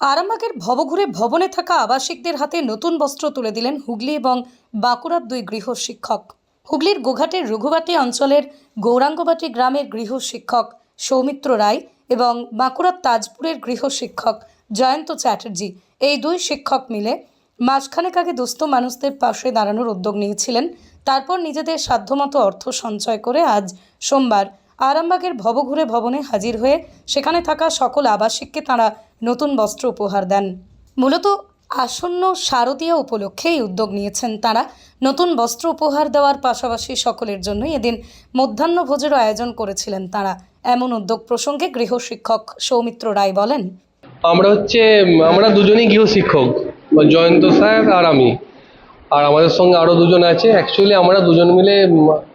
আরামবাগের ভবঘুরে ভবনে থাকা আবাসিকদের হাতে নতুন বস্ত্র তুলে দিলেন হুগলি এবং বাঁকুড়ার দুই গৃহ শিক্ষক হুগলির গোঘাটের রঘুবাটি অঞ্চলের গৌরাঙ্গবাটি গ্রামের গৃহ শিক্ষক সৌমিত্র রায় এবং বাঁকুড়ার তাজপুরের গৃহ শিক্ষক জয়ন্ত চ্যাটার্জি এই দুই শিক্ষক মিলে মাসখানেক আগে দুস্থ মানুষদের পাশে দাঁড়ানোর উদ্যোগ নিয়েছিলেন। তারপর নিজেদের সাধ্যমতো অর্থ সঞ্চয় করে আজ সোমবার আরামবাগের ভবঘুরে ভবনে হাজির হয়ে সেখানে থাকা সকল আবাসিককে তাঁরা নতুন বস্ত্র উপহার দেন। মূলত আসন্ন শারদীয় উপলক্ষে এই উদ্যোগ নিয়েছেন তারা। নতুন বস্ত্র উপহার দেওয়ার পাশাপাশি সকলের জন্যই এদিন মধ্যাহ্নভোজেরও আয়োজন করেছিলেন তারা। এমন উদ্যোগ প্রসঙ্গে গৃহ শিক্ষক সৌমিত্র রায় বলেন, আমরা হচ্ছে, আমরা দুজনেই গৃহ শিক্ষক, জয়ন্ত স্যার আর আমি। আর আমাদের সঙ্গে আরও দুজন আছে। অ্যাকচুয়ালি আমরা দুজন মিলে,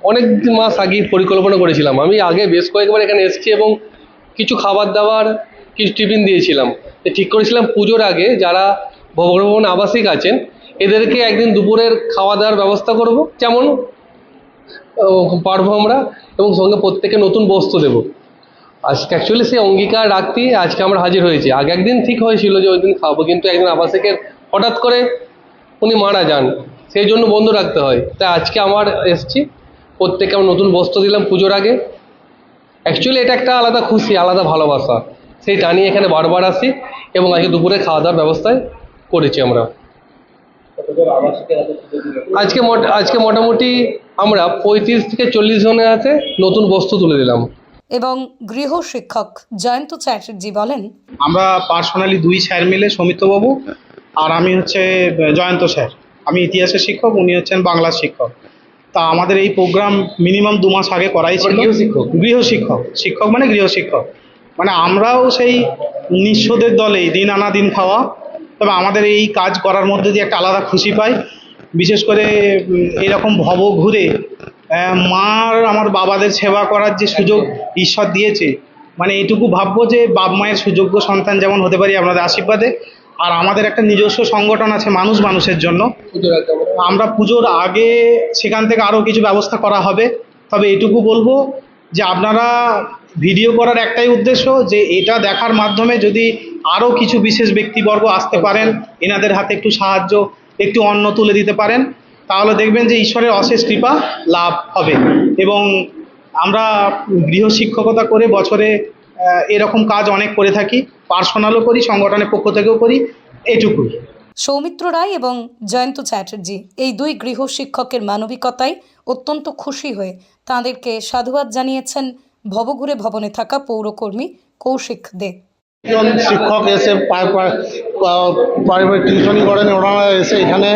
অনেক মাস আগে পরিকল্পনা করেছিলাম। আমি আগে বেশ কয়েকবার এখানে এসেছি এবং কিছু খাবার দাবার কিছু টিফিন দিয়েছিলাম। ঠিক করেছিলাম পুজোর আগে যারা ভবন আবাসিক আছেন, এদেরকে একদিন দুপুরের খাওয়া দাওয়ার ব্যবস্থা করব। যেমন পারব আমরা এবং সঙ্গে প্রত্যেকে নতুন বস্ত্র দেবো। আজকে অ্যাকচুয়ালি সেই অঙ্গীকার রাখতেই আজকে আমরা হাজির হয়েছি। আগে একদিন ঠিক হয়েছিল যে ওই দিন খাব, কিন্তু একদিন আবাসিকের হঠাৎ করে উনি মারা যান। সেই জন্য বন্ধ রাখতে হয়। তাই আজকে আমার এসছি। প্রত্যেকে আমরা নতুন বস্ত্র দিলাম পুজোর আগে। অ্যাকচুয়ালি এটা একটা আলাদা খুশি, আলাদা ভালোবাসা। সেই টানি এখানে বারবার আসি এবং আজকে দুপুরে খাওয়া দাওয়ার ব্যবস্থায় করেছি আমরা। আজকে মোট- আজকে মোটামুটি আমরা পঁয়ত্রিশ থেকে চল্লিশ জনের হাতে নতুন বস্তু তুলে দিলাম। এবং গৃহ শিক্ষক জয়ন্ত চ্যাটার্জি বলেন আমরা পার্সোনালি দুই স্যার মিলে সৌমিত্রবাবু আর আমি হচ্ছে জয়ন্ত স্যার। আমি ইতিহাসের শিক্ষক উনি হচ্ছেন বাংলার শিক্ষক। তা আমাদের এই প্রোগ্রাম মিনিমাম দু মাস আগে করাই ছিল। গৃহ শিক্ষক? গৃহ শিক্ষক। শিক্ষক মানে গৃহ শিক্ষক। মানে আমরাও সেই নিঃস্বদের দলেই দিন আনা দিন খাওয়া। তবে আমাদের এই কাজ করার মধ্যে দিয়ে একটা আলাদা খুশি পাই। বিশেষ করে এরকম ভব ঘুরে মার, আমার বাবাদের সেবা করার যে সুযোগ ঈশ্বর দিয়েছে মানে এইটুকু ভাববো যে বাপ মায়ের সুযোগ্য সন্তান যেমন হতে পারি আপনাদের আশীর্বাদে। আর আমাদের একটা নিজস্ব সংগঠন আছে মানুষ মানুষের জন্য। আমরা পুজোর আগে সেখান থেকে আরও কিছু ব্যবস্থা করা হবে। তবে এটুকু বলব যে আপনারা ভিডিও করার একটাই উদ্দেশ্য যে এটা দেখার মাধ্যমে যদি আরও কিছু বিশেষ ব্যক্তিবর্গ আসতে পারেন, এনাদের হাতে একটু সাহায্য, একটু অন্ন তুলে দিতে পারেন, তাহলে দেখবেন যে ঈশ্বরের অশেষ কৃপা লাভ হবে। এবং আমরা গৃহ শিক্ষকতা করে বছরে এরকম কাজ অনেক করে থাকি, পার্সোনালও করি, সংগঠনের পক্ষ থেকেও করি, এটুকুই। সৌমিত্র রায় এবং জয়ন্ত চ্যাটার্জি এই দুই গৃহ শিক্ষকের মানবিকতায় অত্যন্ত খুশি হয়ে তাঁদেরকে সাধুবাদ জানিয়েছেন ভবঘুরে ভবনে থাকা পৌরকর্মী কৌশিক দে। শিক্ষক এসে প্রাইভেট টিউশনি করেন, ওনারা এসে এখানে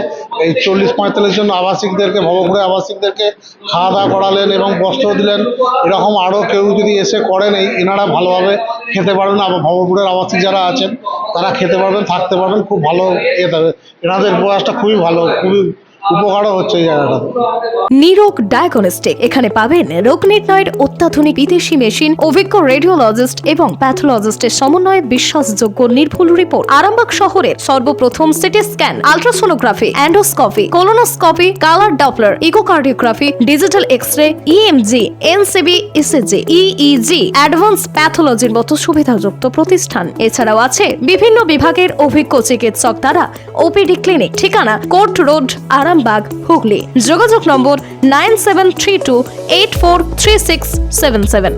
এই চল্লিশ পঁয়তাল্লিশ জন আবাসিকদেরকে, ভবঘুরে আবাসিকদেরকে খাওয়া দাওয়া করালেন এবং বস্ত্র দিলেন। এরকম আরও কেউ যদি এসে করেন, এই এনারা ভালোভাবে খেতে পারবেন, আবার ভবঘুরের আবাসিক যারা আছেন, তারা খেতে পারবেন, থাকতে পারবেন, খুব ভালো ইয়ে থাকবে এনাদের প্রয়াসটা খুবই ভালো, খুবই উপকারও হচ্ছে এই নিরোগ ডায়াগনস্টিক এখানে পাবেন রোগ নির্ণয়ের অত্যাধুনিক বিদেশি মেশিন, অভিজ্ঞ রেডিওলজিস্ট এবং প্যাথোলজিস্টের সমন্বয়ে বিশ্বাসযোগ্য নির্ভুল রিপোর্ট আরামবাগ শহরের সর্বপ্রথম CT scan, ultrasonography, endoscopy, colonoscopy, colour doppler, echocardiography, digital X ray EMG NCV ECG EEG advance প্যাথোলজির মতো সুবিধাযুক্ত প্রতিষ্ঠান। এছাড়াও আছে বিভিন্ন বিভাগের অভিজ্ঞ চিকিৎসক দ্বারা ওপিডি ক্লিনিক ঠিকানা কোর্ট রোড, আরামবাগ, হুগলি। যোগাযোগ নম্বর nine seven three two eight four three six seven seven.